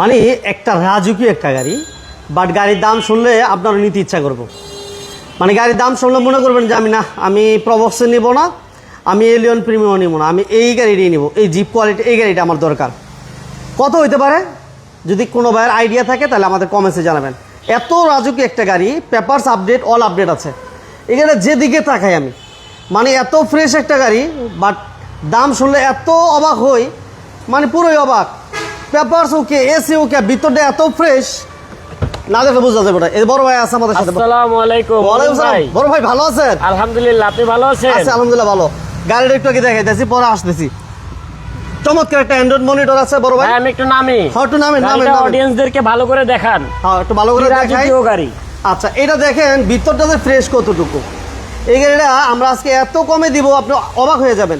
মানে একটা রাজুকি একটা গাড়ি বাট গাড়ির দাম শুনলে আপনারও নিতে ইচ্ছা করব। মানে গাড়ির দাম শুনলে মনে করবেন যে আমি, না, আমি প্রবক্সে নিব না, আমি এলিয়ন প্রিমিয়াম নিব না, আমি এই গাড়িটাই নিব, এই জিপ কোয়ালিটি এই গাড়িটা আমার দরকার। কত হইতে পারে? যদি কোনো ভাইয়ের আইডিয়া থাকে, তাহলে আমাদের কমেন্টসে জানাবেন। এত রাজুকি একটা গাড়ি পেপারস আপডেট অল আপডেট আছে। এখানে যেদিকে তাকাই আমি মানে এত ফ্রেশ একটা গাড়ি বাট দাম শুনলে এত অবাক হই মানে পুরোই অবাক। পেপারস ওকে এসি ওকে ভিতরটা এত ফ্রেশ না দেখে বোঝা যাবে না। এই বড় ভাই আছে আমাদের সাথে। আসসালামু আলাইকুম ওয়ালাইকুম আসসালাম। ভাই। বড় ভাই ভালো আছেন? আলহামদুলিল্লাহ আপনি ভালো আছেন? আছে আলহামদুলিল্লাহ ভালো। গাড়িটা একটু আগে দেখাইতেছি পরে আসতেছি। চমৎকার একটা অ্যান্ড্রয়েড মনিটর আছে বড় ভাই। ভাই আমি একটু নামি। হ্যাঁ, একটু নামেন, নামেন। অডিয়েন্সদেরকে ভালো করে দেখান। হ্যাঁ একটু ভালো করে দেখাই। গাড়ি। আচ্ছা এটা দেখেন ভিতরটাতে ফ্রেশ কতটুকু। এই গাড়িটা আমরা আজকে এত কমে দিব আপনি অবাক হয়ে যাবেন।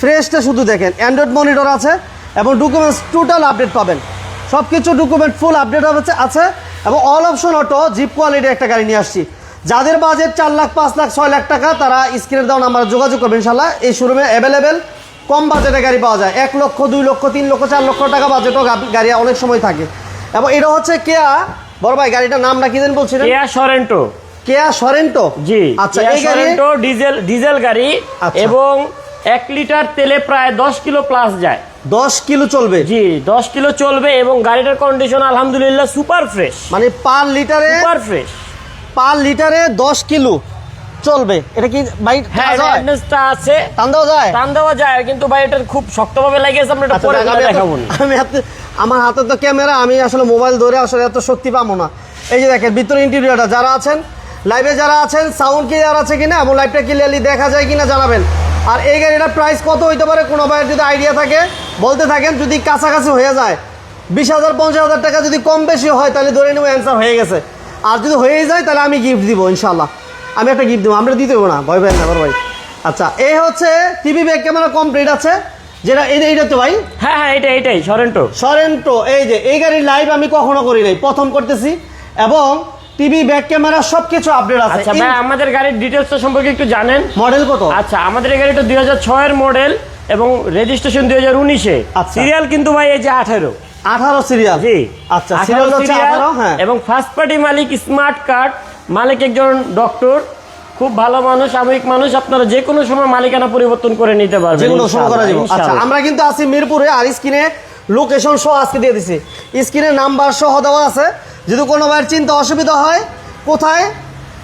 ফ্রেশটা শুধু দেখেন অ্যান্ড্রয়েড মনিটর আছে। এবং ডকুমেন্টস টোটাল আপডেট পাবেন। সব কিছু ডকুমেন্ট ফুল আপডেট হচ্ছে আছে এবং অল অপশন অটো জিপ কোয়ালিটির একটা গাড়ি নিয়ে আসছি। যাদের বাজেট চার লাখ পাঁচ লাখ ছয় লাখ টাকা তারা স্ক্রিনের দাও নাম্বার যোগাযোগ করবেন ইনশাল্লাহ এই শোরুমে অ্যাভেলেবেল কম বাজেটে গাড়ি পাওয়া যায়। এক লক্ষ দুই লক্ষ তিন লক্ষ চার লক্ষ টাকা বাজেটও গাড়ি অনেক সময় থাকে। এবং এটা হচ্ছে কেয়া বড় ভাই গাড়িটার নামটা কি দেন বলছিলেন কেয়া সরেন্টো কেয়া সরেন্টো জি আচ্ছা এই গাড়ি ডিজেল ডিজেল গাড়ি আচ্ছা। এবং এক লিটার তেলে প্রায় দশ কিলো প্লাস যায়। দশ কিলো চলবে? জি দশ কিলো চলবে এবং গাড়িটার কন্ডিশন আলহামদুলিল্লাহ সুপার ফ্রেশ মানে পার লিটারে সুপার ফ্রেশ পার লিটারে দশ কিলো চলবে। এটা কি বাইক হ্যাঁ আছে টান দেওয়া যায় টান দেওয়া যায়? কিন্তু ভাই এটার খুব শক্তভাবে লাগিয়েছে আমরা এটা আচ্ছা, পরে দেখাবো আমি হাতে আমার হাতে তো ক্যামেরা আমি আসলে মোবাইল ধরে আসলে এত শক্তি পাবো না। এই যে দেখেন ভিতরে ইন্টেরিয়রটা যারা আছেন লাইভে যারা আছেন সাউন্ড ক্লিয়ার আছে কিনা এবং লাইভটা ক্লিয়ারলি দেখা যায় কিনা জানাবেন। আর এই গাড়িটার প্রাইস কত হইতে পারে কোনো ভাইয়ের যদি আইডিয়া থাকে বলতে থাকেন যদি কাছাকাছি হয়ে যায় বিশ হাজার পঞ্চাশ হাজার টাকা যদি কম বেশি হয় তাহলে ধরে নেব অ্যান্সার হয়ে গেছে। আর যদি হয়ে যায় তাহলে আমি গিফট দিব ইনশাল্লাহ আমি একটা গিফট দেবো আমরা দিতে না ভয় পাই না ভাই। আচ্ছা এই হচ্ছে টিভি ব্যাগ ক্যামেরা কমপ্লিট আছে যেটা এটা এইটা তো ভাই? হ্যাঁ হ্যাঁ এটাই এটাই সরেন্টো সরেন্টো এই যে এই গাড়ির লাইভ আমি কখনো করি নাই প্রথম করতেছি। এবং টিভি ব্যাক ক্যামেরা সবকিছু আপডেট আছে। আচ্ছা ভাই আমাদের গাড়ির ডিটেলসটা সম্পর্কে একটু জানেন। মডেল কত? আচ্ছা আমাদের এই গাড়িটা দুই হাজার ছয়ের মডেল এবং রেজিস্ট্রেশন দুই হাজার উনিশে। আচ্ছা। সিরিয়াল কিন্তু ভাই এই যে আঠেরো। আঠারো সিরিয়াল জি। আচ্ছা সিরিয়াল হচ্ছে হ্যাঁ। এবং ফার্স্ট পার্টি মালিক স্মার্ট কার্ড মালিক একজন ডক্টর খুব ভালো মানুষ সাময়িক মানুষ আপনারা যে কোনো সময় মালিকানা পরিবর্তন করে নিতে পারবেন যেগুলো শুরু করা যাবে। আচ্ছা আমরা কিন্তু আছি মিরপুরে আর স্ক্রিনে লোকেশন সহ আজকে দিয়ে দিছি। স্ক্রিনে নাম্বার সহ দেওয়া আছে। যদি কোনো ভাইয়ের চিন্তা অসুবিধা হয় কোথায়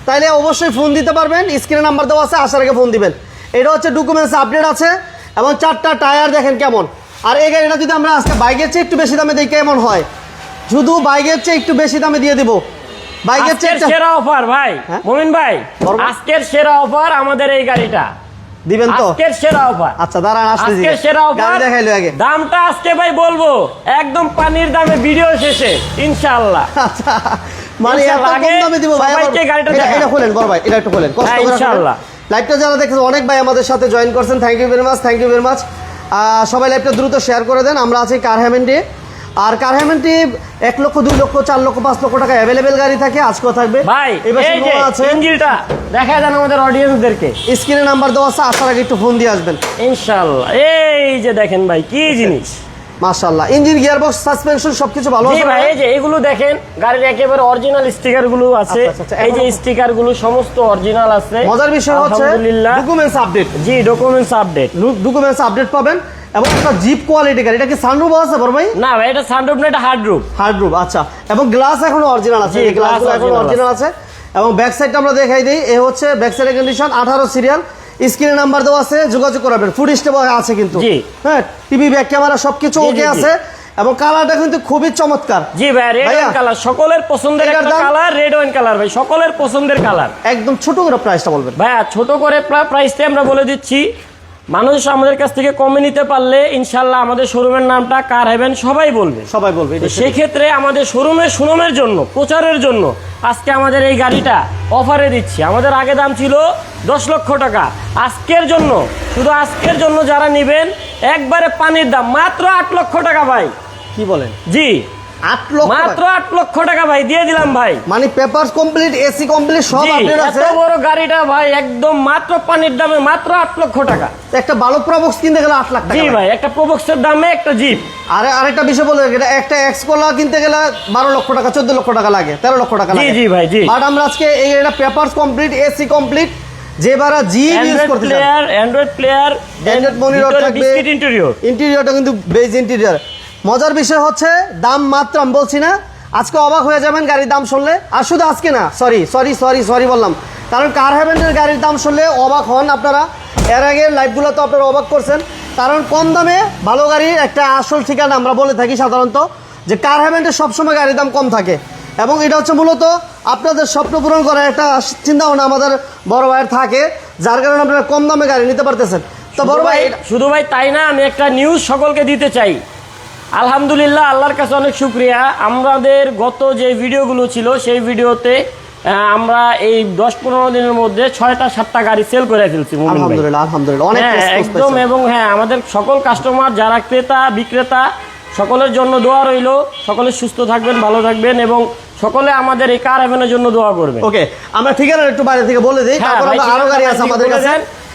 তাইলে অবশ্যই ফোন দিতে পারবেন। স্ক্রিনে নাম্বার দেওয়া আছে আসার আগে ফোন দিবেন। এটা হচ্ছে ডকুমেন্টস আপডেট আছে এবং চারটা টায়ার দেখেন কেমন। আর এই গাড়িটা যদি আমরা আজকে বাইকের চেয়ে একটু বেশি দামে দিই কেমন হয়? শুধু বাইকের চেয়ে একটু বেশি দামে দিয়ে দিব। বাইকের চেয়ে সেরা অফার ভাই। হ্যাঁ? মমিন ভাই? আজকের সেরা অফার আমাদের এই গাড়িটা। দিবেন তো? আজকের সেরা অফার। আচ্ছা দাঁড়ান আসতেছি। আজকের সেরা অফার। গাড়ি দেখাইলো আগে। দামটা আজকে ভাই বলব একদম পানির দামে ভিডিও শেষে ইনশাআল্লাহ। আচ্ছা মানে এত কম দামে দিব ভাই সবাইকে গাড়িটা এটা- খোলেন ভাই এটা একটু খোলেন। কষ্ট হ্যাঁ, করে ইনশাআল্লাহ। লাইভটা যারা দেখেছেন অনেক ভাই আমাদের সাথে জয়েন করছেন। Thank you very much thank you very much সবাই লাইভটা দ্রুত শেয়ার করে দেন। আমরা আছি কার হ্যামেন্ডে আর কার হ্যামেন্ডে এক লক্ষ দুই লক্ষ চার লক্ষ পাঁচ লক্ষ টাকা অ্যাভেলেবেল গাড়ি থাকে আজকেও থাকবে। ভাই এবার এই আছে ইঞ্জিলটা। দেখা যান আমাদের অডিয়েন্সদেরকে স্ক্রিনে নাম্বার দেওয়া আছে আসার আগে একটু ফোন দিয়ে আসবেন। ইনশাল্লাহ এই যে দেখেন ভাই কি জিনিস। মাশাআল্লাহ। ইঞ্জিন গিয়ার বক্স সাসপেনশন সবকিছু ভালো আছে ভাই এই যে এগুলো দেখেন গাড়ির একেবারে অরিজিনাল স্টিকারগুলো আছে। আচ্ছা, আচ্ছা, আচ্ছা, এই যে স্টিকারগুলো সমস্ত অরিজিনাল আছে। মজার বিষয় হচ্ছে ডকুমেন্টস আপডেট জি ডকুমেন্টস আপডেট ডকুমেন্টস আপডেট পাবেন এবং একটা জিপ কোয়ালিটি গাড়ি এটা কি সানরুফ আছে বড় ভাই? না ভাই এটা সানরুফ না এটা হার্ড রুফ হার্ড রুফ আচ্ছা। এবং গ্লাস এখনও অরিজিনাল আছে। এই glass এখনও অরিজিনাল আছে। এবং ব্যাক সাইডটা আমরা দেখাই দিই। এ হচ্ছে ব্যাক সাইডের কন্ডিশন আঠারো সিরিয়াল স্ক্রিনে নাম্বার দেওয়া আছে যোগাযোগ করাবেন। ফুড স্টেপ আছে কিন্তু। জি। হ্যাঁ টিভি ব্যাক ক্যামেরা সবকিছু ওকে আছে। এবং কালারটা কিন্তু খুবই চমৎকার। জি ভাই রেড ওয়াইন কালার সকলের পছন্দের একটা কালার রেড ওয়াইন কালার ভাই সকলের পছন্দের কালার একদম ছোট করে প্রাইসটা বলবেন। ভাই ছোট করে প্রাইসটা আমরা বলে দিচ্ছি। মানুষ আমাদের কাছ থেকে কমে নিতে পারলে ইনশাল্লাহ আমাদের শোরুমের নামটা কার হেভেন সবাই বলবে। সবাই বলবে তো এটা সেই ক্ষেত্রে আমাদের শোরুমের সুনামের জন্য প্রচারের জন্য আজকে আমাদের এই গাড়িটা অফারে দিচ্ছি। আমাদের আগে দাম ছিল দশ লক্ষ টাকা। আজকের জন্য শুধু আজকের জন্য যারা নেবেন একবারে পানির দাম মাত্র আট লক্ষ টাকা ভাই। কি বলেন? জি। আট লক্ষ মাত্র আট লক্ষ টাকা ভাই দিয়ে দিলাম ভাই। মানে পেপারস কমপ্লিট এসি কমপ্লিট সব আপডেট এত বড় গাড়িটা ভাই একদম মাত্র পানির দামে মাত্র আট লক্ষ টাকা। একটা ভালো প্রবক্স কিনতে গেলে আট লাখ টাকা জি ভাই একটা প্রবক্সের দামে একটা জিপ আরে আরেকটা বিষয় বলে এটা একটা এক্সকোলা কিনতে গেলে বারো লক্ষ টাকা চোদ্দ লক্ষ টাকা লাগে তেরো লক্ষ টাকা জি, লাগে। জি ভাই, জি। বাট আমরা আজকে এই এটা পেপারস কমপ্লিট এসি কমপ্লিট যে বারা জি ইউজ অ্যান্ড্রয়েড করতে player Android player Android monitor থাকবে। ইন্টেরিয়র ইন্টেরিয়রটা কিন্তু বেজ ইন্টেরিয়র মজার বিষয় হচ্ছে, দাম মাত্র আমি বলছি না, আজকে অবাক হয়ে যাবেন গাড়ির দাম শুনলে। আর শুধু আজকে না সরি সরি সরি সরি বললাম। কারণ কার হ্যাভেনের গাড়ির দাম শুনলে অবাক হন আপনারা। এর আগে লাইভগুলো তো আপনারা অবাক করছেন। কারণ কম দামে ভালো গাড়ির একটা আসল ঠিকানা আমরা বলে থাকি সাধারণত, যে কার হ্যাভেনের সবসময় গাড়ির দাম কম থাকে। এবং এটা হচ্ছে মূলত আপনাদের স্বপ্ন পূরণ করার একটা চিন্তা ভাবনা আমাদের বড় ভাইয়ের থাকে, যার কারণে আপনারা কম দামে গাড়ি নিতে পারতেছেন। তো বড় ভাই শুধু ভাই তাই না, আমি একটা নিউজ সকলকে দিতে চাই। আলহামদুলিল্লাহ আল্লাহর কাছে অনেক শুক্রিয়া। আমাদের গত যে ভিডিওগুলো ছিল সেই ভিডিওতে আমরা এই দশ পনেরো দিনের মধ্যে ছয়টা সাতটা গাড়ি সেল করে ফেলছি হ্যাঁ একদম এবং হ্যাঁ আমাদের সকল কাস্টমার যারা ক্রেতা বিক্রেতা সকলের জন্য দোয়া রইল। সকলে সুস্থ থাকবেন ভালো থাকবেন এবং সকলে আমাদের এই কার জন্য দোয়া করবেন। ওকে আমরা ঠিকানা একটু বাইরে থেকে বলে দিই হ্যাঁ, তারপর আরও গাড়ি আছে আমাদের কাছে।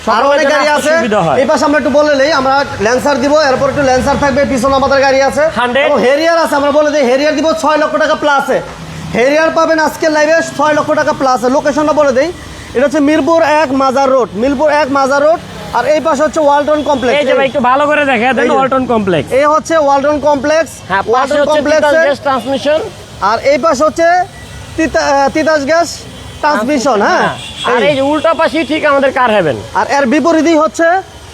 আরও অনেক গাড়ি আছে। এই পাশে আমরা একটু বলে নেই আমরা ল্যান্সার দিব এরপর একটু ল্যান্সার থাকবে পিছনে আমাদের গাড়ি আছে। এবং হেরিয়ার আছে আমরা বলে দিই হেরিয়ার দিব ছয় লক্ষ টাকা প্লাসে হেরিয়ার পাবেন আজকের লাইভে ছয় লক্ষ টাকা প্লাসে লোকেশনটা বলে দিই এটা হচ্ছে মিরপুর এক মাজার রোড মিরপুর এক মাজার রোড আর এই পাশে হচ্ছে ওয়ালটন এই যে কমপ্লেক্স ভাই একটু ভালো করে দেখা দেন। ওয়ালটন কমপ্লেক্স এই হচ্ছে ওয়ালটন কমপ্লেক্স হ্যাঁ ওয়ালটন কমপ্লেক্সে ট্রান্সমিশন আর এই পাশে হচ্ছে তিতা- তিতাস গ্যাস। ট্রান্সমিশন হ্যাঁ? আর এই। যে উল্টা পাশেই ঠিক আমাদের কার হেভেন আর এর বিপরীতই হচ্ছে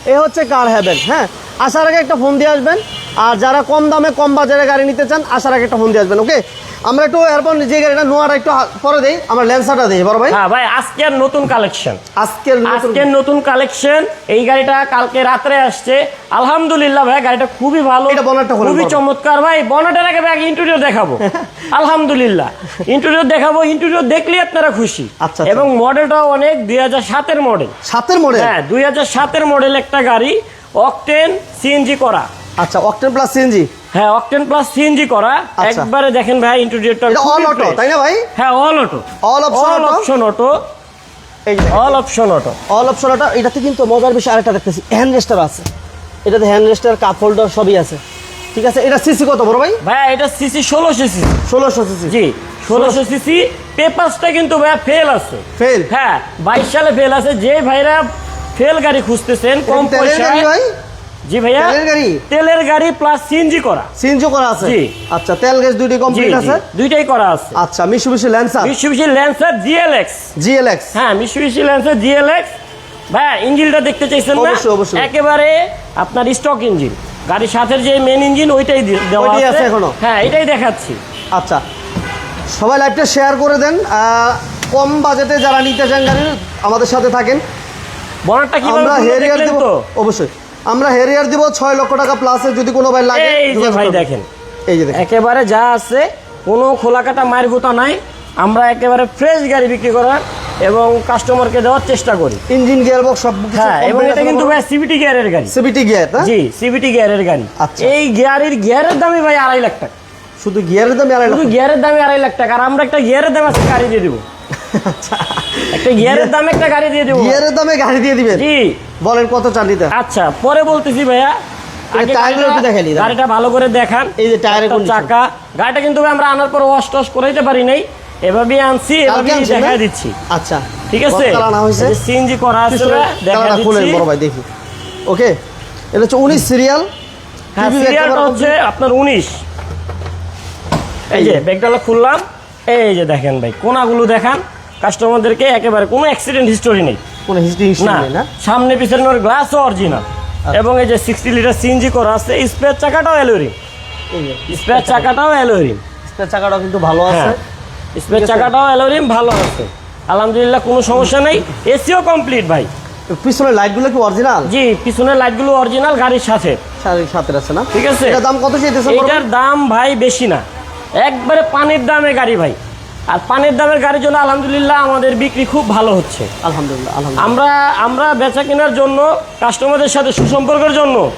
এ হচ্ছে কার হ্যাভেন হ্যাঁ? আসার আগে একটা ফোন দিয়ে আসবেন আর যারা কম দামে কম বাজারে গাড়ি নিতে চান আসার আগে একটা ফোন দিয়ে আসবেন ওকে আমরা একটু এরপর যে গাড়িটা নোয়াটা একটু পরে দিই আমরা ল্যান্সারটা দিই বড় ভাই। হ্যাঁ ভাই আজকের নতুন কালেকশন আজকের নতুন- আজকের নতুন কালেকশন এই গাড়িটা কালকে রাত্রে আসছে। আলহামদুলিল্লাহ ভাই গাড়িটা খুবই ভালো এটা বনেটটা খুলে খুবই চমৎকার ভাই। বনেটের আগে ভাই ইন্টেরিয়র দেখাবো। আলহামদুলিল্লাহ। ইন্টেরিয়র দেখাবো ইন্টেরিয়র দেখলেই আপনারা খুশি। আচ্ছা, আচ্ছা। এবং মডেলটাও অনেক দুই হাজার সাতের মডেল সাতের মডেল হ্যাঁ দুই হাজার সাতের মডেল একটা গাড়ি অকটেন সিএনজি করা। আচ্ছা অক্টেন প্লাস সিএনজি হ্যাঁ অকটেন প্লাস সিএনজি করা। আচ্ছা। একবারে দেখেন ভাই ইন্টেরিয়রটা এটা অল অটো তাই না ভাই? হ্যাঁ all auto all option all auto option auto all option auto all option auto এটাতে কিন্তু মজার বিষয় আরেকটা দেখতেছি হ্যান্ড রেস্টার আছে। এটাতে হ্যান্ড রেস্টার কাপ হোল্ডার সবই আছে। ঠিক আছে এটা সিসি কত বড় ভাই? ভাই এটা সিসি ষোলোশো সিসি ষোলোশো সিসি জি ষোলোশো সিসি পেপারসটা কিন্তু ভাইয়া ফেল আছে। ফেল হ্যাঁ বাইশ সালে ফেল আছে। যে ভাইরা ফেল গাড়ি খুঁজতেছেন কম তেলের পয়সা ভাই? জি ভাইয়া তেলের গাড়ি? তেলের গাড়ি প্লাস সিএনজি করা। সিএনজি করা আছে? জি। আচ্ছা তেল গ্যাস দুইটি কমপ্লিট আছে? দুইটাই করা আছে। আচ্ছা Mitsubishi Lancer Mitsubishi Lancer GLX GLX হ্যাঁ মিশুবিশি ল্যান্সার জিএলএক্স ভাই ইঞ্জিনটা দেখতে চাইছেন না? অবশ্যই, অবশ্যই। একেবারে আপনার স্টক ইঞ্জিন গাড়ির সাথে যে মেন ইঞ্জিন ওইটাই দেওয়া আছে। এখনও? হ্যাঁ এটাই দেখাচ্ছি। আচ্ছা সবাই লাইভটা শেয়ার করে দেন। কম বাজেটে যারা নিতে চান গাড়ি আমাদের সাথে থাকেন। বনারটা কীভাবে আমরা হেরিয়ার দিব? অবশ্যই। আমরা হেরিয়ার দিব ছয় লক্ষ টাকা প্লাসে যদি কোনো ভাই লাগে ভাই দেখেন এই যে দেখেন। একেবারে যা আছে কোনো খোলা কাটা মায়ের গুতা নাই। আমরা একেবারে ফ্রেশ গাড়ি বিক্রি করার এবং কাস্টমারকে দেওয়ার চেষ্টা করি। ইঞ্জিন গিয়ার বক্স সব কিছু হ্যাঁ এবং এটা কিন্তু ভাই সিবিটি গিয়ারের গাড়ি। সিবিটি গিয়ার জি সিবিটি গিয়ারের গাড়ি। আচ্ছা। এই গিয়ারের গিয়ারের দামই ভাই আড়াই লাখ টাকা। শুধু গিয়ারের দামে আড়াই শুধু লাখ গিয়ারের দামে আড়াই লাখ টাকা। আর আমরা একটা গিয়ারের দাম আছে গাড়ি দিয়ে দেবো। একটা গিয়ারের দামে একটা গাড়ি দিয়ে দেবো। গিয়ারের দামে গাড়ি দিয়ে দিবেন? জি। বলেন কত চান নিতে আচ্ছা পরে বলতেছি ভাইয়া। গাড়িটা- ভালো করে দেখান। এই যে টায়ারের চাকা। গাড়িটা কিন্তু আমরা আনার পর ওয়াশ টস করাইতে পারি নাই। এভাবেই আনছি এভাবেই? দেখাই দিচ্ছি। আচ্ছা। ঠিক আছে? সিএনজি করা আছে দেখা দিচ্ছি। বড় ভাই দেখি। ওকে? এটা হচ্ছে উনিশ সিরিয়াল হ্যাঁ সিরিয়ালটা হচ্ছে আপনার উনিশ। এই এই যে। ব্যাগডালা খুললাম। এই যে দেখেন ভাই কোনাগুলো দেখান। কাস্টমারদেরকে একেবারে কোনো অ্যাক্সিডেন্ট হিস্টোরি নেই। কোনো হিস্ট্রি না সামনে পিছনের গ্লাসও অরিজিনাল এবং এই যে সিক্সটি লিটার সিএনজি করা আছে স্পেয়ার চাকাটাও অ্যালোরিং স্পেয়ার চাকাটাও অ্যালোরিং স্পেয়ার চাকাটাও কিন্তু ভালো আছে। হ্যাঁ স্পেয়ার চাকাটাও অ্যালোরিং ভালো আছে। আলহামদুলিল্লাহ কোনো সমস্যা নেই। এসিও কমপ্লিট ভাই। পিছনের লাইটগুলো কি অরিজিনাল জি পিছনের লাইটগুলো অরিজিনাল গাড়ির সাথে। সাতের আছে না? ঠিক আছে। এটার দাম কত চাইতেছেন এটার দাম ভাই বেশি না। একবারে পানির দামে গাড়ি ভাই। আর পানির দামের গাড়ির জন্য আলহামদুলিল্লাহ আমাদের বিক্রি খুব ভালো হচ্ছে। আলহামদুলিল্লাহ আলহামদুলিল্লাহ। আমরা আমরা বেচা কেনার জন্য কাস্টমারদের সাথে সুসম্পর্কের জন্য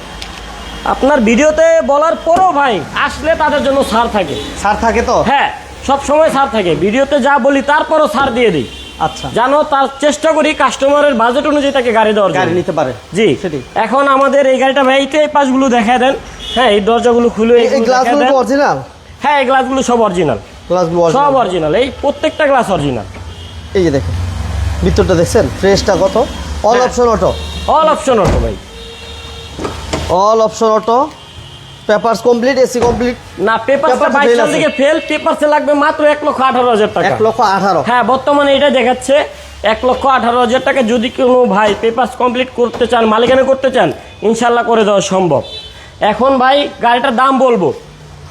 আপনার ভিডিওতে বলার পরও ভাই আসলে তাদের জন্য ছাড় থাকে। সার থাকে তো? হ্যাঁ সব সময় সার থাকে। ভিডিওতে যা বলি তারপরও ছাড় দিয়ে দিই। আচ্ছা। জানো তার চেষ্টা করি কাস্টমারের বাজেট অনুযায়ী তাকে গাড়ি দেওয়ার গাড়ি নিতে পারে। জি। সেটাই। এখন আমাদের এই গাড়িটা ভাই এই পাশগুলো দেখা দেন। হ্যাঁ এই দরজাগুলো খুলে এই- গ্লাসগুলো অরিজিনাল হ্যাঁ এই গ্লাসগুলো সব অরিজিনাল গ্লাসগুলো সব অরিজিনাল এই প্রত্যেকটা গ্লাস অরিজিনাল এই যে দেখেন ভিতরটা দেখছেন? ফ্রেশটা কত? All. Option auto all option auto ভাই। All option auto papers complete AC complete না পেপারসটা বাইশ fail সাল থেকে ফেল পেপারসে লাগবে মাত্র এক লক্ষ আঠারো হাজার টাকা। এক লক্ষ আঠারো। হ্যাঁ বর্তমানে এটা দেখাচ্ছে এক লক্ষ আঠারো হাজার টাকা যদি কোনো ভাই পেপারস কমপ্লিট করতে চান মালিকানা করতে চান ইনশাল্লাহ করে দেওয়া সম্ভব। এখন ভাই গাড়িটার দাম বলব।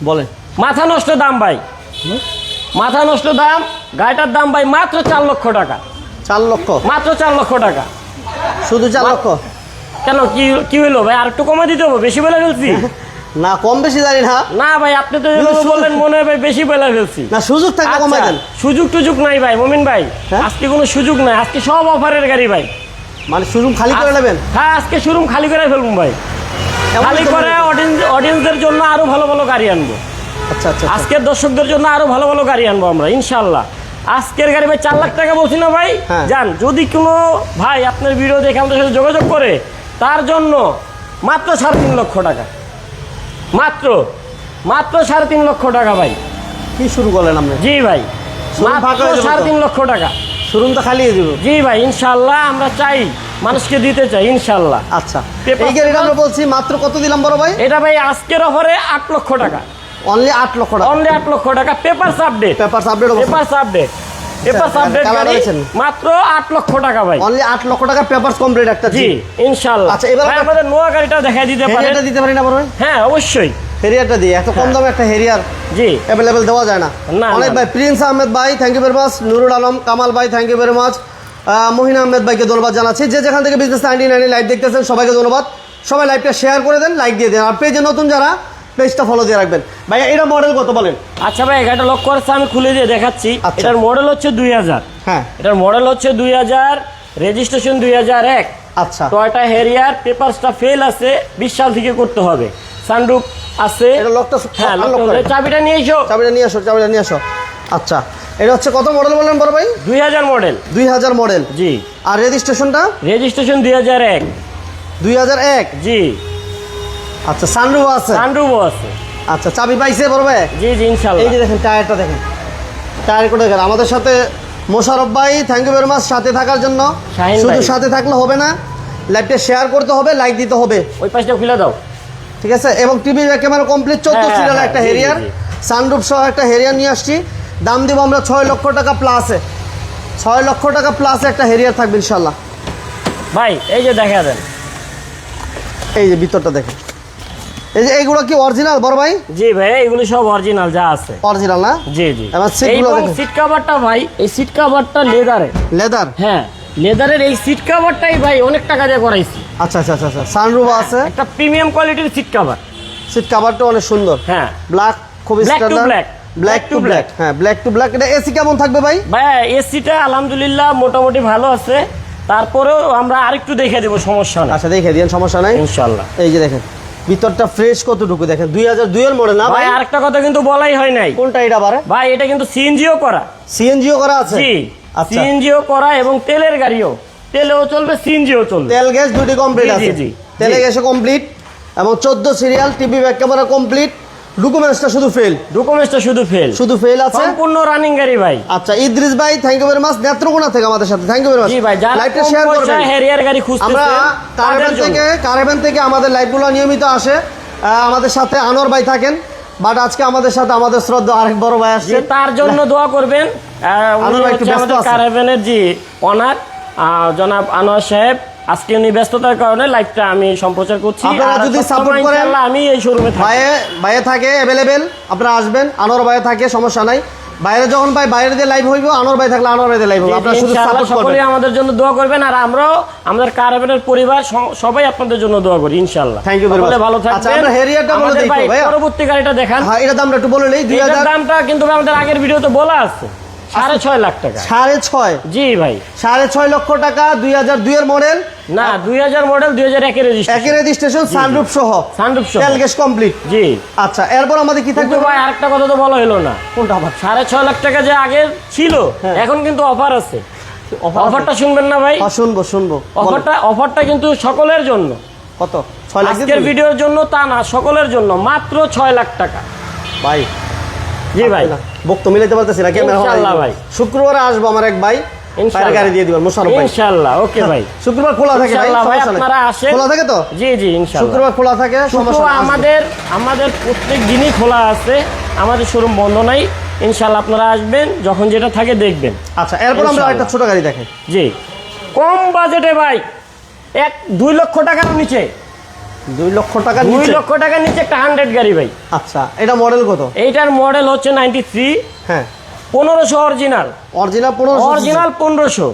বলেন। মাথা নষ্ট দাম ভাই। মাথা নষ্ট দাম গাড়িটার দাম ভাই মাত্র চার লক্ষ টাকা। চার লক্ষ? মাত্র চার লক্ষ টাকা। শুধু চার লক্ষ? কেন কি কি হলো ভাই? আর একটু কমে দিতে হবে বেশি বেলা ফেলছি? না কম বেশি জানি না। না ভাই আপনি তো বললেন মনে হয় ভাই বেশি বেলা ফেলছি। না সুযোগ থাকলে কমাই আচ্ছা, দেন। সুযোগ টুযোগ নাই ভাই মমিন ভাই। হ্যাঁ? আজকে কোনো সুযোগ নাই আজকে সব অফারের গাড়ি ভাই। মানে শোরুম খালি করে নেবেন? হ্যাঁ আজকে শোরুম খালি করে ফেলব ভাই। খালি করে বলবেন। অডিয়েন্সদের জন্য আরও ভালো ভালো গাড়ি আনব। আচ্ছা আচ্ছা আচ্ছা। আজকের দর্শকদের জন্য আরও ভালো ভালো গাড়ি আনব আমরা ইনশাল্লাহ আজকের গাড়ি ভাই চার লাখ টাকা বলছি না ভাই? হ্যাঁ। যান যদি কোনো ভাই আপনার ভিডিও দেখে আমাদের সাথে যোগাযোগ করে তার জন্য মাত্র সাড়ে তিন লক্ষ টাকা। মাত্র মাত্র সাড়ে তিন লক্ষ টাকা ভাই। কি শুরু করলেন আপনি? জি ভাই মাত্র সাড়ে তিন লক্ষ টাকা। শোরুম তো খালি হয়ে যাবে। জি ভাই ইনশাল্লাহ আমরা চাই মানুষকে দিতে চাই ইনশাল্লাহ আচ্ছা। এই গাড়িটা আমরা বলছি মাত্র কত দিলাম বড় ভাই? এটা ভাই আজকের অফারে আট লক্ষ টাকা। অনলি আট লক্ষ টাকা। অনলি আট লক্ষ টাকা। পেপার আপডেট পেপার আপডেট অবস্থা পেপার আপডেট পেপার আচ্ছা, আপডেট গাড়ি মাত্র আট লক্ষ টাকা ভাই। অনলি আট লক্ষ টাকা পেপার কমপ্লিট একটা জি ইনশাল্লাহ। আচ্ছা, এবার আমাদের নোয়া গাড়িটাও দেখাই দিতে পারেন। হেরিয়ারটা দিতে পারি না বড় ভাই? হ্যাঁ অবশ্যই। হেরিয়ারটা দিয়ে। এত কম দামে একটা হেরিয়ার জি। অ্যাভেলেবেল দেওয়া যায় না। না, অনেক ভাই প্রিন্স আহমেদ ভাই thank you very much Nurul Alam Kamal ভাই thank you very much Mahina Ahmed ভাইকে ধন্যবাদ জানাচ্ছি। যে যেখান থেকে বিজনেস নাইনটি নাইনটি লাইভ দেখতেছেন সবাইকে ধন্যবাদ। সবাই লাইভটা শেয়ার করে দেন লাইক দিয়ে দেন। আর পেজে নতুন যারা পেজটা ফলো দিয়ে রাখবেন। ভাই এটা মডেল কত বলেন? আচ্ছা ভাই গাড়িটা লক্ষ্য করেছে আমি খুলে দিয়ে দেখাচ্ছি। আচ্ছা। এটার মডেল হচ্ছে দুই হাজার। হ্যাঁ। এটার মডেল হচ্ছে দুই হাজার রেজিস্ট্রেশন দুই হাজার এক। আচ্ছা। টয়টা হেরিয়ার পেপারসটা ফেল আছে বিশ সাল থেকে করতে হবে। সানরুফ আছে। এটা লকটা হ্যাঁ চাবিটা নিয়ে এসো। চাবিটা নিয়ে আসো চাবিটা নিয়ে আসো। আচ্ছা। এটা হচ্ছে কত মডেল বললেন বড় ভাই? দুই হাজার মডেল দুই হাজার মডেল জি। আর রেজিস্ট্রেশনটা রেজিস্ট্রেশন দুই হাজার এক। দুই হাজার এক। জি। আচ্ছা সানরুফ আছে? সানরুফও আছে। আচ্ছা চাবি পাইছে ভাই? জি জি এই যে দেখেন টায়ারটা দেখেন। টায়ার করে দেখেন আমাদের সাথে মোশারফ ভাই থ্যাংক ইউ ভেরি মাচ সাথে থাকার জন্য। শুধু সাথে থাকলে হবে না লাইভটা শেয়ার করতে হবে লাইক দিতে হবে। ওই পাশটা খুলে দাও। ঠিক আছে? এবং টিভি ক্যামেরা কমপ্লিট চোদ্দ হ্যাঁ, সিরিয়াল হ্যাঁ, একটা জি, জি, হেরিয়ার। সানরুফ সহ একটা হেরিয়ার নিয়ে আসছি। দাম দিব আমরা ছয় লক্ষ টাকা প্লাসে ছয় লক্ষ টাকা প্লাসে একটা হেরিয়ার থাকবে ইনশাল্লাহ। ভাই এই যে দেখা দেন। এই যে ভিতরটা দেখেন। এই যে এইগুলো কি অরিজিনাল বড় ভাই? জি ভাই এগুলো সব অরিজিনাল যা আছে। অরিজিনাল না? জি জি। এবার seat এই গুলো এবং দেখেন। সিট কাভারটা ভাই এই সিট কাভারটা লেদারের লেদার হ্যাঁ লেদারের এই সিট কাভারটাই ভাই অনেক টাকা দিয়ে করাইছি। আচ্ছা আচ্ছা আচ্ছা আচ্ছা। সানরুফ আছে। একটা প্রিমিয়াম কোয়ালিটির সিট কাভার সিট কাভারটা অনেক সুন্দর। হ্যাঁ। Black Black standard black. Black to black হ্যাঁ ব্ল্যাক টু ব্ল্যাক এটা এসি কেমন থাকবে ভাই? ভাই এসিটা আলহামদুলিল্লাহ মোটামুটি ভালো আছে। তারপরেও আমরা আরেকটু দেখে দেবো সমস্যা না আচ্ছা দেখে দিন সমস্যা নাই। ইনশাল্লাহ এই যে দেখেন। ভিতরটা ফ্রেশ কতটুকু দেখেন? দুই হাজার দুইয়ের মডেল না ভাই আরেকটা কথা কিন্তু বলাই হয় নাই। কোনটা এটা বারে? ভাই এটা কিন্তু সিএনজিও করা। সিএনজিও করা আছে? জি। আচ্ছা। সিএনজিও করা এবং তেলের গাড়িও। তেলেও চলবে সিএনজিও চলবে। তেল গ্যাস দুটি কমপ্লিট আছে। জি। তেলে গ্যাসও গ্যাসে কমপ্লিট এবং চোদ্দ serial TV back camera complete ডকুমেন্টসটা শুধু ফেল ডকুমেন্টসটা শুধু ফেল শুধু ফেল আছে? সম্পূর্ণ রানিং গাড়ি ভাই। আচ্ছা ইদ্রিস ভাই thank you very much Netrokona থেকে আমাদের সাথে থ্যাংক ইউ ভেরি মাচ জি ভাই যারা লাইভটা শেয়ার করবেন। হ্যারিয়ার গাড়ি আমরা খুঁজতেছেন কারেভেন তাদের থেকে কারেভেন থেকে আমাদের লাইভগুলো নিয়মিত আসে। আমাদের সাথে আনোয়ার ভাই থাকেন। বাট আজকে আমাদের সাথে আমাদের শ্রদ্ধা আরেক বড় ভাই আসছে। তার জন্য দোয়া করবেন। আনোয়ার ভাই একটু ব্যস্ত আমাদের আছে। কারাভেনের জি অনার জনাব আনোয়ার সাহেব। আজকে উনি ব্যস্ততার কারণে লাইভটা আমি সম্প্রচার করছি। আপনারা যদি support করেন- আমি এই শোরুমে থাকি ভাইয়ে ভাইয়ে থাকে অ্যাভেলেবেল আপনারা আসবেন আনোয়ার ভাইয়ে থাকে সমস্যা নাই। বাইরে যখন ভাই বাইরে দিয়ে লাইভ হইব আনোয়ার ভাই থাকলে আনোয়ার ভাই লাইভ হবে আপনারা শুধু সাপোর্ট করবেন। আমাদের জন্য দোয়া করবেন আর আমরাও আমাদের কারাভেনের পরিবার সবাই আপনাদের জন্য দোয়া করি ইনশাআল্লাহ। Thank you much. সকলে ভালো আচ্ছা, আমরা Harrier টা বলে আমাদের দিই ভাই। পরবর্তী গাড়িটা দেখান। হ্যাঁ এটা দামটা একটু বলে নেই দুই এটার হাজার দামটা কিন্তু আমাদের আগের ভিডিওতে বলা আছে। সাড়ে ছয় লাখ টাকা। সাড়ে ছয়? জি ভাই। সাড়ে ছয় লক্ষ টাকা দুই হাজার দুই এর মডেল না দুই হাজার মডেল দুই হাজার একের একই রেজিস্ট্রেশন সানরুফ সহ? সানরুফ সহ। গ্যাস কমপ্লিট জি। আচ্ছা এরপর আমাদের কি থাকবে? ভাই আরেকটা কথা তো বলা হলো না। কোনটা আবার? সাড়ে ছয় লাখ টাকা যে আগে ছিল হ্যাঁ। এখন কিন্তু অফার আছে। অফারটা শুনবেন না ভাই। হ্যাঁ, শুনব শুনব। অফারটা অফারটা কিন্তু সকলের জন্য। কত? ছয় লাখ আজকের ভিডিওর জন্য তা না সকলের জন্য। মাত্র ছয় লাখ টাকা। ভাই জি ভাই। বক্ত মিলাইতে পারতেছি না ক্যামেরা ইনশাআল্লাহ ভাই। শুক্রবারে আসব আমার এক ভাই। গাড়ি দিয়ে দিবেন মোশারফ ভাই। ওকে শুক্রবার খোলা থাকে ভাই ইনশাআল্লাহ ভাই সমস্যা নেই। আপনারা আসেন। খোলা থাকে তো? জি জি ইনশাআল্লাহ। শুক্রবার খোলা থাকে সমস্যা আমাদের আমাদের প্রত্যেক দিনই খোলা আছে আমাদের শোরুম বন্ধ নাই। ইনশাল্লাহ আপনারা আসবেন যখন যেটা থাকে দেখবেন। আচ্ছা এরপর আমরা একটা ছোট গাড়ি দেখাই। জি। কম বাজেটে ভাই এক দুই লক্ষ টাকার নিচে। দুই লক্ষ টাকা দুই লক্ষ টাকার নিচে একটা হান্ড্রেড গাড়ি ভাই। আচ্ছা এটা মডেল কত? এইটার মডেল হচ্ছে নাইনটি থ্রি হ্যাঁ। পনেরোশো অরিজিনাল অরিজিনাল পনেরোশো। অরিজিনাল পনেরোশো।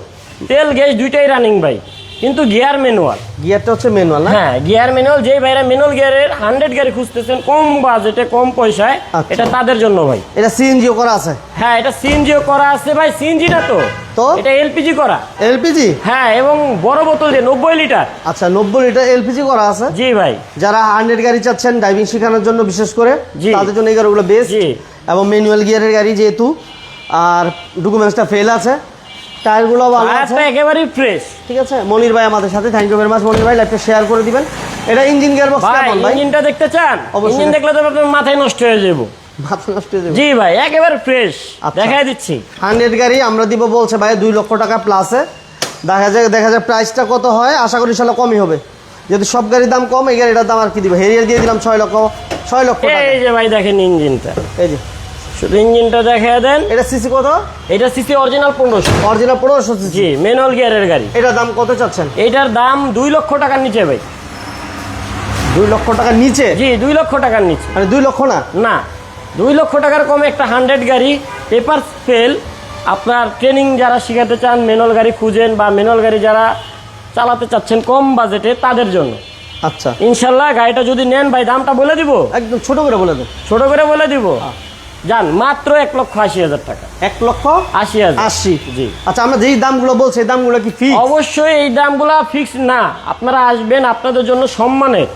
তেল গ্যাস দুইটাই রানিং ভাই। কিন্তু গিয়ার ম্যানুয়াল। গিয়ারটা হচ্ছে ম্যানুয়াল না? হ্যাঁ গিয়ার ম্যানুয়াল যেই ভাইরা ম্যানুয়াল গিয়ারের হান্ড্রেড গাড়ি খুঁজতেছেন কম বাজেটে কম পয়সায় আচ্ছা। এটা তাদের জন্য ভাই। এটা সিএনজিও করা আছে? হ্যাঁ এটা সিএনজিও করা আছে ভাই সিএনজি না তো? তো? এটা এলপিজি করা। এলপিজি হ্যাঁ এবং বড় বোতল দিয়ে নব্বই লিটার। আচ্ছা নব্বই লিটার এলপিজি করা আছে? জি ভাই। যারা হান্ড্রেড গাড়ি চাচ্ছেন ড্রাইভিং শেখানোর জন্য বিশেষ করে। তাদের জন্য এই গাড়িগুলো বেস্ট জি। এবং ম্যানুয়াল গিয়ারের গাড়ি যেহেতু আর ডকুমেন্টসটা ফেল আছে টায়ারগুলো ভালো আছে। একেবারেই ফ্রেশ ঠিক আছে? মনির ভাই আমাদের সাথে। Thank you very much Monir ভাই। লাইভটা শেয়ার করে দিবেন। এটা ইঞ্জিন গিয়ার বক্স কেমন ভাই? ইঞ্জিনটা দেখতে চান। ইঞ্জিন দেখলে তো আপনার মাথায় নষ্ট হয়ে যাব। মাথা নষ্ট হয়ে যাবে। জি ভাই একেবারে ফ্রেশ আচ্ছা। দেখাই দিচ্ছি। হান্ড্রেড গাড়ি আমরা দিব বলছে ভাই দুই লক্ষ টাকা প্লাসে দেখা যায় দেখা যায় প্রাইসটা কত হয়। আশা করি সালে কমই হবে। যেহেতু সব গাড়ির দাম কম এই গাড়িটার দাম আর কি দিব? হেরিয়ার দিয়ে দিলাম ছয় লক্ষ ছয় লক্ষ টাকা। এই যে ভাই দেখেন ইঞ্জিনটা এই যে। শুধু ইঞ্জিনটা দেখা দেন। এটা সিসি কত? এটা সিসি অরিজিনাল পনেরোশো। অরিজিনাল পনেরোশো সিসি। ম্যানুয়াল গিয়ারের গাড়ি। এটার দাম কত চাচ্ছেন? এইটার দাম দুই লক্ষ টাকার নিচে ভাই। দুই লক্ষ টাকার নিচে? জি দুই লক্ষ টাকার নিচে। মানে দুই লক্ষ না? না দুই লক্ষ টাকার কমে একটা হান্ড্রেড গাড়ি পেপার ফেল। আপনার ট্রেনিং যারা শিখাতে চান ম্যানুয়াল গাড়ি খুঁজেন বা ম্যানুয়াল গাড়ি যারা চালাতে চাচ্ছেন কম বাজেটে তাদের জন্য। আচ্ছা। ইনশাল্লাহ গাড়িটা যদি নেন ভাই দামটা বলে দিব। একদম ছোট করে বলে দেন। ছোট করে বলে দিব। যান মাত্র এক লক্ষ আশি হাজার টাকা। এক লক্ষ আশি হাজার। আশি। জি। আচ্ছা আমরা যেই দামগুলো বলছি এই দামগুলো কি ফি অবশ্যই এই দামগুলা ফিক্স না। আপনারা আসবেন আপনাদের জন্য সম্মানের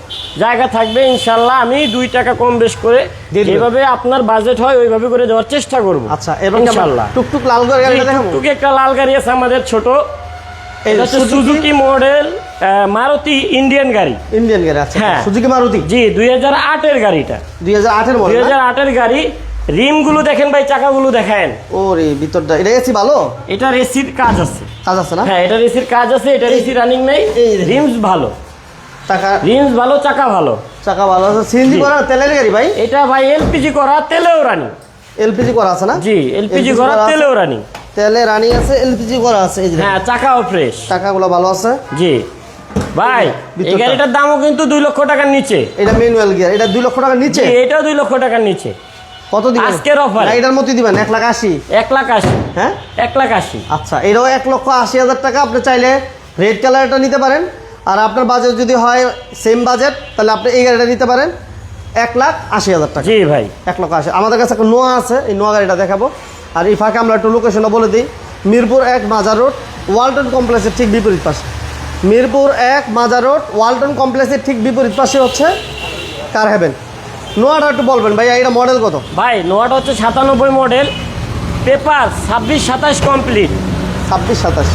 জায়গা থাকবে ইনশাল্লাহ আমি দুই টাকা কম বেশ করে যেভাবে আপনার বাজেট হয় ওইভাবে করে দেওয়ার চেষ্টা করব। আচ্ছা এবং ইনশাল্লাহ টুকটুক লাল জি, গাড়িটা একটা লাল গাড়ি আছে আমাদের ছোট। এটা সুজুকি মডেল মারুতি ইন্ডিয়ান গাড়ি। ইন্ডিয়ান গাড়ি আচ্ছা। হ্যাঁ। সুজুকি মারুতি? জি দুই হাজার আটের গাড়িটা। দুই হাজার আটের দুই হাজার আটের গাড়ি। রিমগুলো দেখেন ভাই চাকাগুলো দেখেন। ও রে ভিতরটা এটা এসি ভালো? এটার এসির কাজ আছে। কাজ আছে না? হ্যাঁ এটা এসির কাজ আছে এটার এসি রানিং নেই। এই রিমস ভালো। টাকা রিমস ভালো চাকা ভালো। চাকা ভালো আছে। সিএনজি করা তেলের গাড়ি ভাই? এটা ভাই এলপিজি করা তেলেও রানি এলপিজি করা আছে না? জি এলপিজি করা তেলেও রানি তেলে রানি আছে এলপিজি করা আছে এই যে হ্যাঁ চাকাও ফ্রেশ টাকাগুলো ভালো আছে। জি। ভাই এই গাড়িটার দামও কিন্তু দুই লক্ষ টাকার নিচে। এটা ম্যানুয়াল গিয়ার এটা দুই লক্ষ টাকার নিচে? এটাও দুই লক্ষ টাকার নিচে। কত দিবেন? আজকের। না, এটার মতোই দিবেন এক লাখ আশি। এক লাখ আশি। হ্যাঁ? এক লাখ আশি। আচ্ছা এটাও এক লক্ষ আশি হাজার টাকা। আপনি চাইলে রেড কালারটা নিতে পারেন। আর আপনার বাজেট যদি হয় সেম বাজেট তাহলে আপনি এই গাড়িটা নিতে পারেন। এক লাখ আশি হাজার টাকা। জি ভাই। এক লক্ষ আশি। আমাদের কাছে একটা নোয়া আছে এই নোয়া গাড়িটা দেখাবো। আর এই ফাঁকে আমরা একটু লোকেশনটা বলে দিই। মিরপুর এক মাজার রোড ওয়ালটন কমপ্লেক্সের ঠিক বিপরীত পাশে। মিরপুর এক মাজার রোড ওয়ালটন কমপ্লেক্সের ঠিক বিপরীত পাশে হচ্ছে কার হ্যাভেন নোয়াটা একটু বলবেন ভাই এটা মডেল কত? ভাই নোয়াটা হচ্ছে সাতানব্বই মডেল পেপার ছাব্বিশ সাতাশ কমপ্লিট ছাব্বিশ সাতাশ।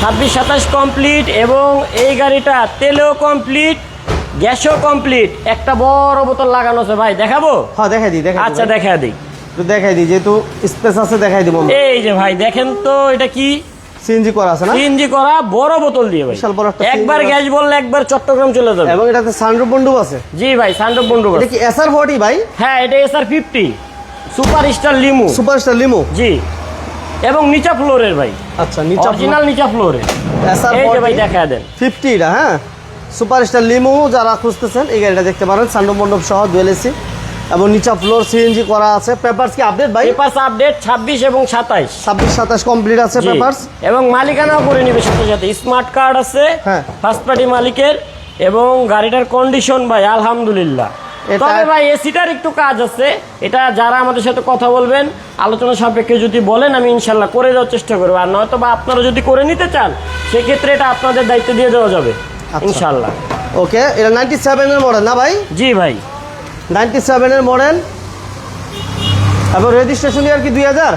ছাব্বিশ সাতাশ কমপ্লিট এবং এই গাড়িটা তেলেও কমপ্লিট গ্যাসও কমপ্লিট একটা বড় বোতল লাগানো আছে ভাই দেখাবো? হ্যাঁ দেখাই দিই দেখাই আচ্ছা আচ্ছা দেখা দিই। একটু দেখাই দিই যেহেতু স্পেস আছে দেখাই দিব এই যে ভাই দেখেন তো এটা কি? সিএনজি করা আছে না? সিএনজি করা বড় বোতল দিয়ে ভাই। বিশাল বড় একটা একবার গ্যাস বললে একবার চট্টগ্রাম চলে যাবে। এবং এটাতে সানরুফ বন্ধু আছে। জি ভাই সান্ডব বন্ধু এটা কি এসআর ফোর্টি ভাই? হ্যাঁ এটা SR fifty super star limo superstar limo জি। এবং নিচা ফ্লোরের ভাই। আচ্ছা নিচা অরিজিনাল নিচা ফ্লোরের। এসআর এই যে ভাই ফোর্টি দেখা দেন। ফিফটি এটা হ্যাঁ? সুপারস্টার লিমো যারা খুঁজতেছেন এই গাড়িটা দেখতে পারেন সান্ডব মণ্ডপ সহ ডুয়েল এসি এবং নিচা ফ্লোর সিএনজি করা আছে। পেপারস কি আপডেট ভাই? পেপারস আপডেট ছাব্বিশ এবং সাতাইশ। ছাব্বিশ সাতাশ কমপ্লিট আছে। পেপারস এবং মালিকানাও করে নিবে সাথে সাথে। স্মার্ট কার্ড আছে হ্যাঁ। ফার্স্ট পার্টি মালিকের এবং গাড়িটার কন্ডিশন ভাই আলহামদুলিল্লাহ। তবে ভাই এসিটার একটু কাজ আছে। এটা যারা আমাদের সাথে কথা বলবেন আলোচনা সাপেক্ষে যদি বলেন আমি ইনশাল্লাহ করে দেওয়ার চেষ্টা করব। আর নয়তো বা আপনারা যদি করে নিতে চান সেক্ষেত্রে এটা আপনাদের দায়িত্ব দিয়ে দেওয়া যাবে আচ্ছা। ইনশাল্লাহ। ওকে এটা নাইনটি সেভেনের মডেল না ভাই? জি ভাই। নাইনটি সেভেনের মডেল। এবং রেজিস্ট্রেশন ইয়ার কি দুই হাজার?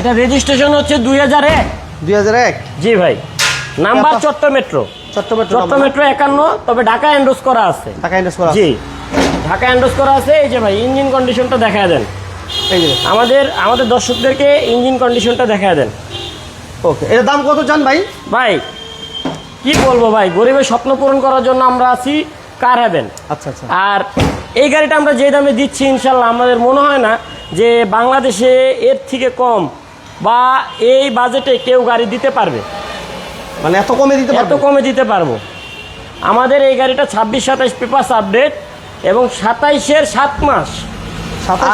এটা রেজিস্ট্রেশন হচ্ছে দুই হাজার এক। দুই হাজার এক। জি ভাই। Number? Chatta metro Chattogram Chatta metro একান্ন তবে ঢাকা এন্ডোস করা আছে। টাকা ইনভেস্ট করা জি। ঢাকা এন্ডোস করা আছে এই যে ভাই ইঞ্জিন কন্ডিশনটা দেখা দেন। এই যে। আমাদের আমাদের দর্শকদেরকে ইঞ্জিন কন্ডিশনটা দেখা দেন। ওকে এটার দাম কত চান ভাই? ভাই কি বলব ভাই গরিবের স্বপ্ন পূরণ করার জন্য আমরা আছি কার হ্যাভেন? আচ্ছা আচ্ছা। আর এই গাড়িটা আমরা যে দামে দিচ্ছি ইনশাল্লাহ আমাদের মনে হয় না যে বাংলাদেশে এর থেকে কম বা এই বাজেটে কেউ গাড়ি দিতে পারবে। মানে এত কমে দিতে এত কমে দিতে পারব। আমাদের এই গাড়িটা ছাব্বিশ সাতাইশ পেপার্স আপডেট এবং সাতাইশের সাত মাস।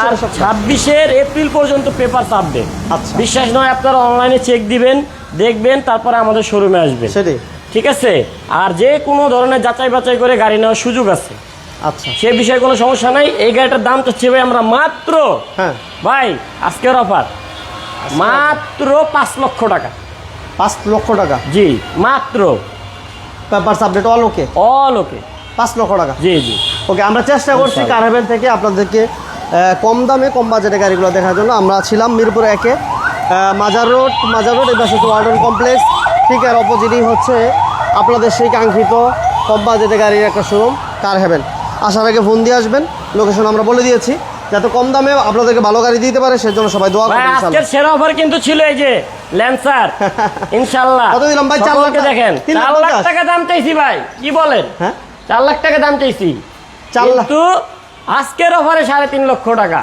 আর ছাব্বিশের এপ্রিল পর্যন্ত পেপার আপডেট। আচ্ছা। বিশ্বাস নয় আপনারা অনলাইনে চেক দিবেন দেখবেন তারপরে আমাদের শোরুমে আসবেন। সেটাই। ঠিক আছে? আর যে কোনো ধরনের যাচাই বাছাই করে গাড়ি নেওয়ার সুযোগ আছে। আচ্ছা। সে বিষয়ে কোনো সমস্যা নাই। এই গাড়িটার দাম চাচ্ছি ভাই আমরা মাত্র হ্যাঁ। ভাই আজকের অফার। মাত্র পাঁচ লক্ষ টাকা। পাঁচ লক্ষ টাকা? জি মাত্র। Papers update all okay all okay পাঁচ লক্ষ টাকা? জি জি। ওকে আমরা চেষ্টা করছি। কারহেভেন থেকে আপনাদেরকে কম দামে কম বাজেটে গাড়িগুলো দেখার জন্য। আমরা ছিলাম মিরপুর একে। মাজার রোড মাজার রোড এই পাশে ওয়ার্ডন কমপ্লেক্স ঠিক আর অপোজিটই হচ্ছে আপনাদের সেই কাঙ্ক্ষিত কম বাজেটে গাড়ির একটা শোরুম কার হেভেন আসার আগে ফোন দিয়ে আসবেন লোকেশন আমরা বলে দিয়েছি। যাতে কম দামে আপনাদেরকে ভালো গাড়ি দিতে পারে সেজন্য সবাই দোয়া ভাই করবেন আজকের সেরা অফার কিন্তু ছিল এই যে ল্যান্সার ইনশাল্লাহ কত দিলাম ভাই? চার লাখ দেখেন। তিন লাখ চার টাকা দাম চাইছি ভাই কি বলেন? হ্যাঁ? চার লাখ টাকা দাম চাইছি। চার লাখ? কিন্তু আজকের অফারে সাড়ে তিন লক্ষ টাকা।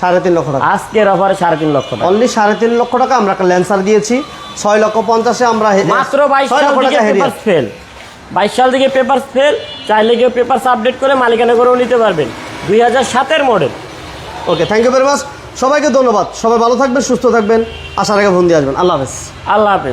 সাড়ে তিন লক্ষ টাকা। আজকের অফারে সাড়ে তিন লক্ষ টাকা। অনলি সাড়ে তিন লক্ষ টাকা আমরা একটা ল্যান্সার দিয়েছি। ছয় লক্ষ পঞ্চাশে আমরা মাত্র বাইশ লক্ষ টাকা হেরিয়ে ফেল বাইশ সাল থেকে পেপার ফেল চাইলে কেউ পেপার আপডেট করে মালিকানা করেও নিতে পারবেন। দুই হাজার সাতের model okay thank you very much সবাইকে ধন্যবাদ। সবাই ভালো থাকবেন সুস্থ থাকবেন। আশা রেখে ফোন দিয়ে আসবেন। আল্লাহ হাফেজ। আল্লাহ হাফেজ।